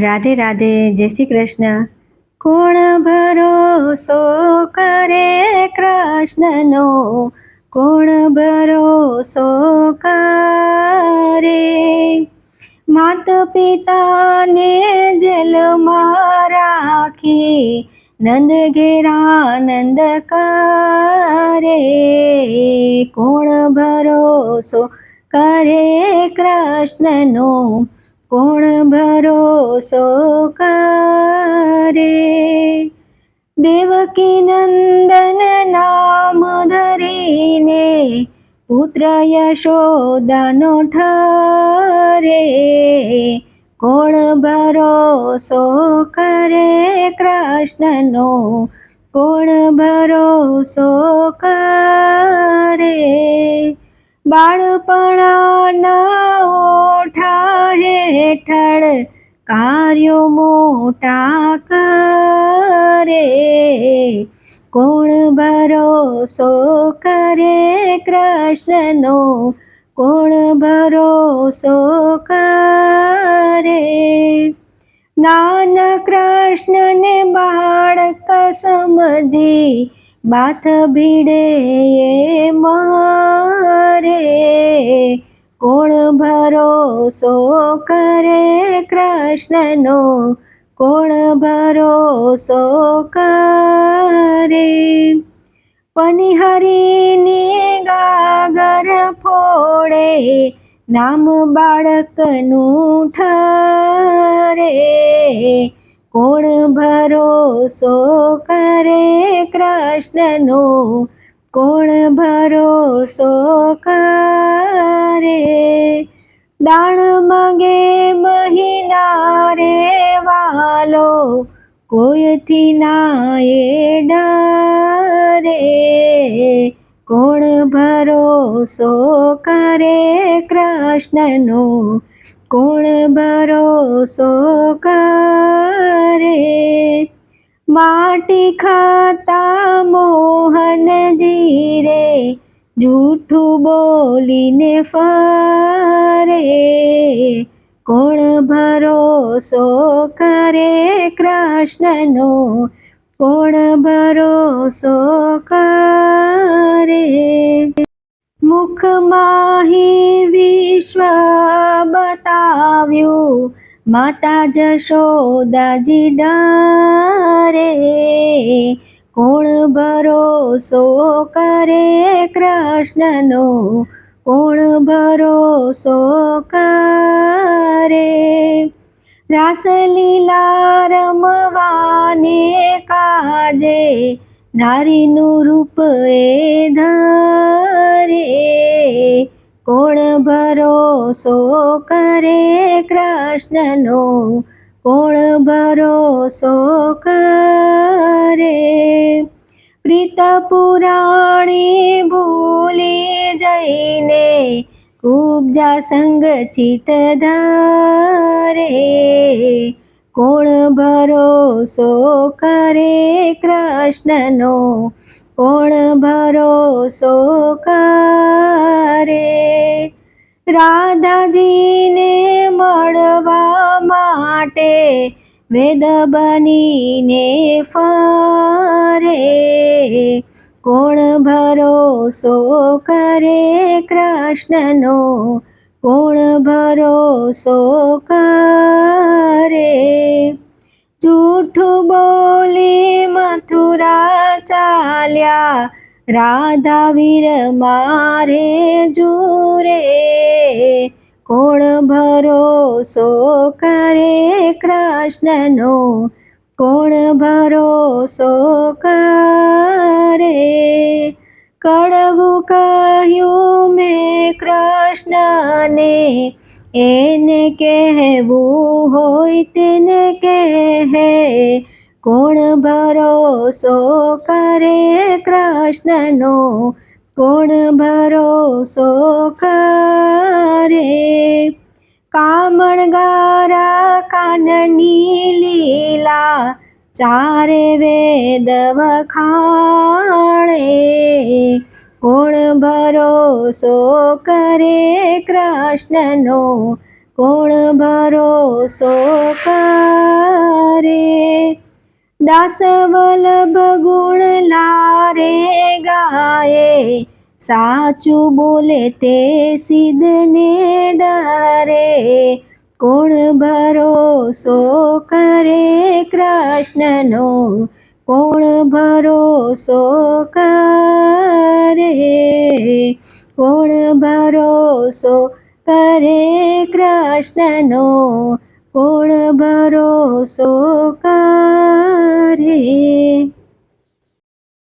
રાધે રાધે, જય શ્રી કૃષ્ણ. કોણ ભરોસો કરે કૃષ્ણનો? કોણ ભરોસો કરે? માત પિતાને જેલમાં રાખી નંદ ઘેરાનંદ કરે. કોણ ભરોસો કરે કૃષ્ણનો? કોણ ભરોસો કરે? દેવકી નંદન નામ ધરીને પુત્ર યશોદાનો ઠરે. કોણ ભરોસો કરે કૃષ્ણનો? કોણ ભરોસો કરે? બાળપણાના હેઠળ કાર્યો મોટા કરે. કોણ ભરોસો કરે કૃષ્ણનો? કોણ ભરોસો કરે? નાના કૃષ્ણને બાળક સમજી બાથ ભીડે એ મારે કોણ ભરોસો કરે કૃષ્ણનો કોણ ભરોસો કરે. પનિહરીની ગાગર ફોડે નામ બાળકનું ઠરે. કોણ ભરોસો કરે કૃષ્ણનો કોણ ભરોસો કરે. દાણ મગે મહિના રે વાલો કોઈથી ના એ ડરે? કોણ ભરોસો કરે કૃષ્ણનો? કોણ ભરોસો કરે? માટી ખાતા મોહનજી રે જૂઠું બોલીને ફરે, કોણ ભરોસો કરે કૃષ્ણનો? કોણ ભરોસો કરે? મુખમાં વિશ્વ બતાવ્યું, માતા જશોદાજી ડરે કોણ ભરોસો કરે કૃષ્ણનો? કોણ ભરોસો કરે? રાસલીલા રમવાને કાજે નારીનું રૂપ એ ધરે. કોણ ભરોસો કરે કૃષ્ણનો? કોણ ભરોસો કરે? પ્રીત પુરાણી ભૂલી જઈને ઉપજા સંગ ચિત ધરે. કોણ ભરોસો કરે કૃષ્ણનો? કોણ ભરોસો કરે? રાધાજીને મળવા માટે વેદ બનીને ફરે. કોણ ભરોસો કરે કૃષ્ણનો? કોણ ભરોસો કરે? જૂઠું બોલી મથુરા ચાલ્યા. રાધા વીર મારે જુરે. કોણ ભરોસો કરે કૃષ્ણનો? કોણ ભરોસો કરે? કડવું કહ્યું મેં કૃષ્ણને, એને કહેવું હોય તેને કહે. કોણ ભરોસો કરે કૃષ્ણનો? કોણ ભરોસો કરે? કામણગારા કાનની લીલા, ચારે વેદ વખાણે. કોણ ભરોસો કરે કૃષ્ણનો? કોણ ભરોસો કરે? દાસ વલ્લભ ગાયે સાચું બોલે તે સિદ્ધને ડરે. કોણ ભરોસો કરે કૃષ્ણનો? કોણ ભરોસો કરે? કોણ ભરોસો કરે કૃષ્ણનો? કોણ ભરોસો કરે?